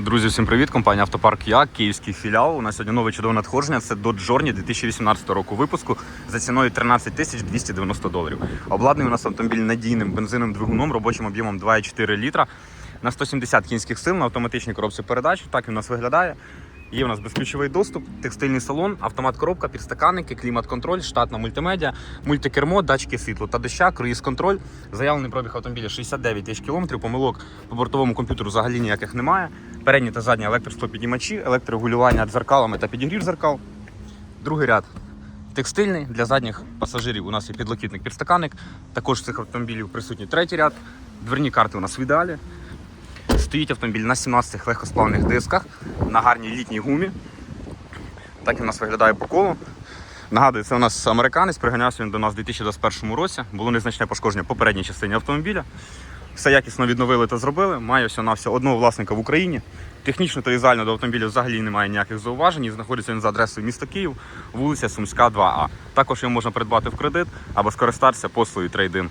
Друзі, всім привіт! Компанія Автопарк Я, київський філіал. У нас сьогодні нове чудове надходження. Це Dodge Journey 2018 року випуску за ціною 13 тисяч 290 доларів. Обладнаний у нас автомобіль надійним бензиновим двигуном, робочим об'ємом 2,4 літра на 170 кінських сил на автоматичній коробці передач. Так він у нас виглядає. Є у нас безключовий доступ, текстильний салон, автомат коробка, підстаканники, клімат-контроль, штатна мультимедіа, мультикермо, датчики світлу та доща, круїз-контроль. Заявлений пробіг автомобіля 69 тисяч кілометрів. Помилок по бортовому комп'ютеру взагалі ніяких немає. Передні та задні електростопіднімачі, електрорегулювання дзеркалами та підігрів дзеркал. Другий ряд текстильний для задніх пасажирів. У нас є підлокітник підстаканник. Також з цих автомобілів присутній третій ряд. Дверні карти у нас в ідеалі. Стоїть автомобіль на 17 легкосплавних дисках на гарній літній гумі. Так він у нас виглядає по колу. Нагадую, це у нас американець, приганявся він до нас у 2021 році. Було незначне пошкодження по передній частині автомобіля. Все якісно відновили та зробили. Має все на все одного власника в Україні. Технічно та візуально до автомобіля взагалі немає ніяких зауважень. Знаходиться він за адресою міста Київ, вулиця Сумська, 2А. Також його можна придбати в кредит або скористатися послугою трейдин.